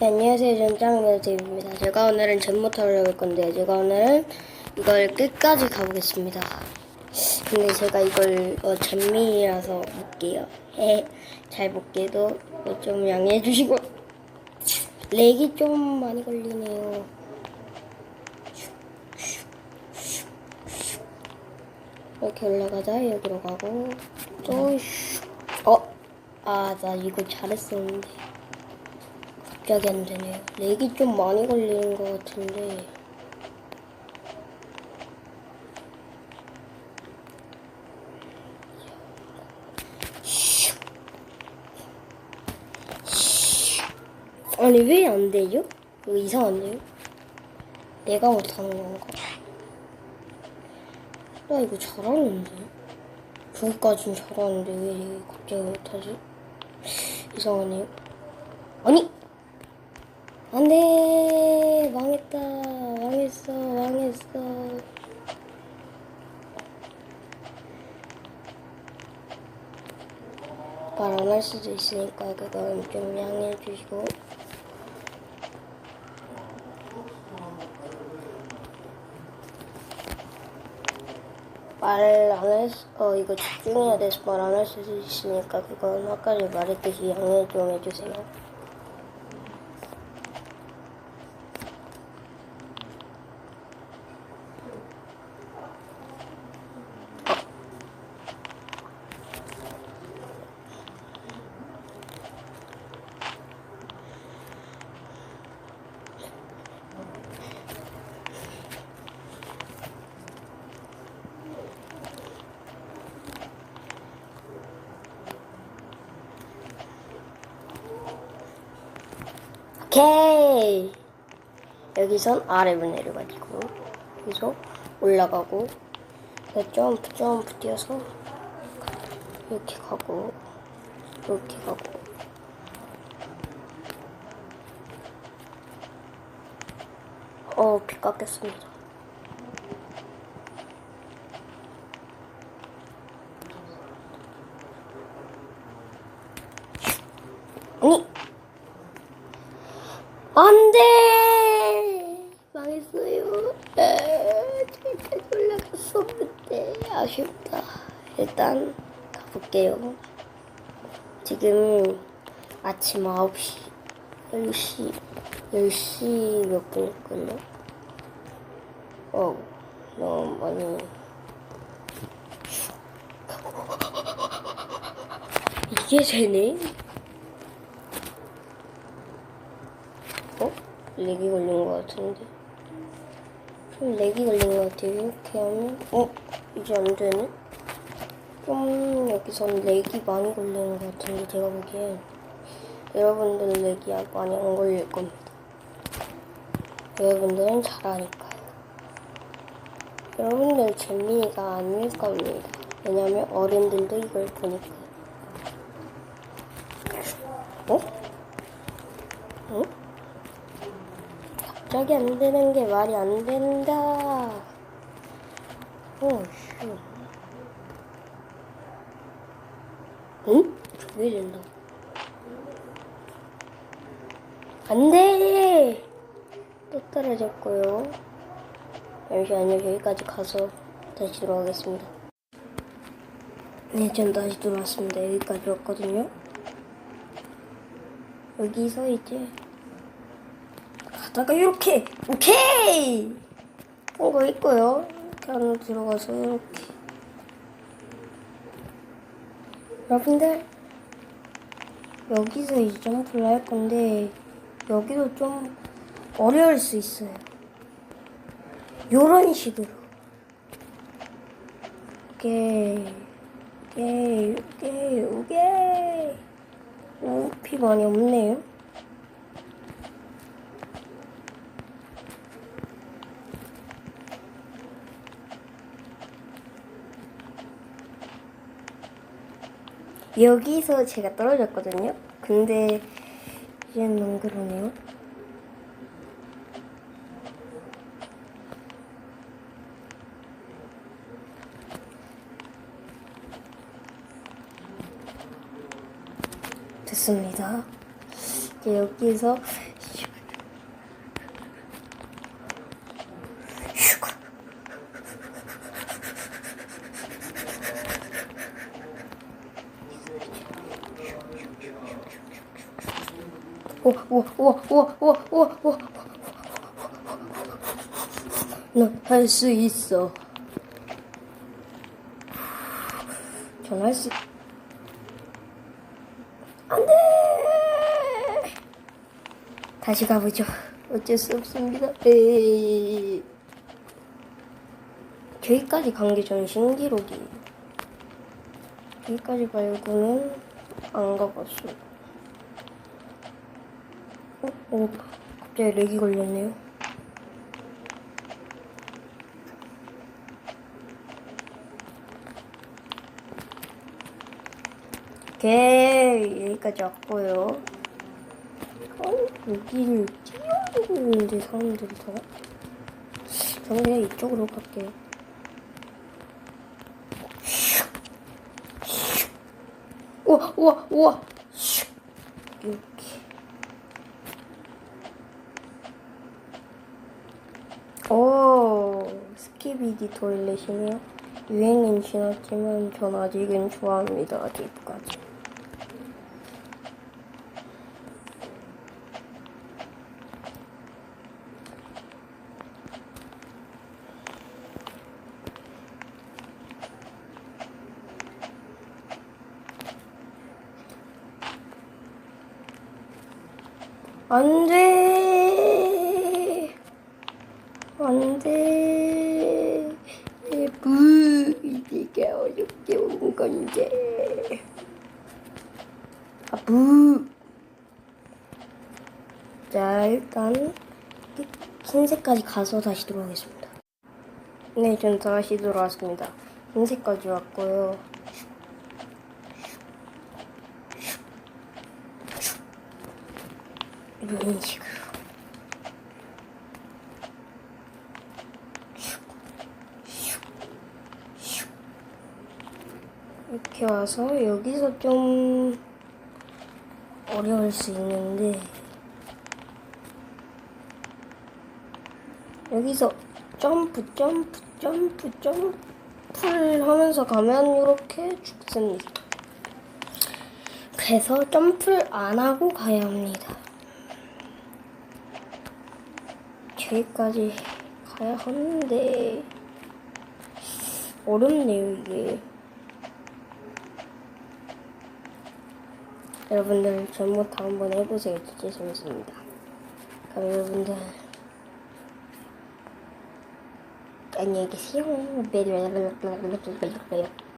네, 안녕하세요. 저는 짱매드입니다. 제가 오늘은 젠모터를 해볼 건데요. 제가 오늘은 이걸 끝까지 가보겠습니다. 근데 제가 이걸 어, 잼미라서 못게요. 에, 잘 못게도 어, 좀 양해해 주시고 렉이 좀 많이 걸리네요. 이렇게 올라가자. 여기로 가고 또 슉. 어? 아, 나 이거 잘했었는데. 갑자기 안 되네요. 렉이 좀 많이 걸리는 것 같은데. 아니 왜 안 되죠? 이거 이상한데요? 내가 못하는 건가? 나 이거 잘하는데 저기까진 잘하는데 왜 갑자기 못하지? 이상하네요. 아니 안돼 망했다 망했어 망했어 말안할 수도 있으니까 그건 좀 양해해 주시고 말안 할, 수- 어, 이거 집중해야 돼서 말 안 할 수도 있으니까 그건 아까 말했듯이 양해 좀 해주세요. 오케이. 여기선 아래로 내려가지고 여기서 올라가고 점프 점프 뛰어서 이렇게 가고 이렇게 가고 어, 비 깎였습니다. 아니, 안 돼! 망했어요. 에, 절대 올라갔었는데, 아쉽다. 일단, 가볼게요. 지금 아침 9시, 10시, 10시 몇 분일걸요? 어, 너무 많이. 이게 되네? 어? 렉이 걸린 것 같은데. 좀 렉이 걸린 것 같아요. 이렇게 하면, 어? 이제 안 되네? 좀 여기선 렉이 많이 걸리는 것 같은데, 제가 보기엔. 여러분들은 렉이 많이 안 걸릴 겁니다. 여러분들은 잘하니까요. 여러분들 재미가 아닐 겁니다. 왜냐면 어른들도 이걸 보니까. 어? 어? 갑자기 안 되는 게 말이 안 된다. 어, 슈. 응? 저게 된다. 안 돼! 또 떨어졌고요. 잠시만요. 여기까지 가서 다시 들어가겠습니다. 네, 전 다시 들어왔습니다. 여기까지 왔거든요. 여기서 이제 가다가 이렇게 오케이! 한 거 있고요? 이렇게 안으로 들어가서 이렇게. 여러분들 여기서 이제 점프를 할 건데 여기도 좀 어려울 수 있어요. 요런 식으로. 오케이 오케이 오케이 오케이. 높이 많이 없네요 여기서 제가 떨어졌거든요. 근데 이제는 너무 그러네요. 됐습니다. 여기서 우와 우와 우와 우와 우와 우와 우와 넌할 수 있어 전 할 수 안 돼 다시 가보죠 어쩔 수 없습니다 에이. 저기까지 간 게 전 신기록이에요 여기까지 말고는 안 가봤어요 어? 어, 갑자기 렉이 걸렸네요. 오케이, 여기까지 왔고요. 어, 여기를 뛰어오는데 사람들이 더. 저는 그냥 이쪽으로 갈게요. 우와, 우와, 우와. 이렇게. 오, 스키비디 토일렛이네요. 유행은 지났지만 전 아직은 좋아합니다. 아직까지. 안 돼. 안 돼. 부, 이게 어렵게 온 건데. 아, 부. 자, 일단, 흰색까지 가서 다시 돌아오겠습니다. 네, 전 다시 돌아왔습니다. 흰색까지 왔고요. 이런 식으로. 이렇게 와서 여기서 좀 어려울 수 있는데 여기서 점프 점프 점프 점프를 하면서 가면 이렇게 죽습니다. 그래서 점프를 안 하고 가야 합니다. 저기까지 가야 하는데 어렵네요 이게. 여러분들 전부터 한번 해보세요. 진짜 재밌습니다. 그럼 여러분들 안녕히 계세요.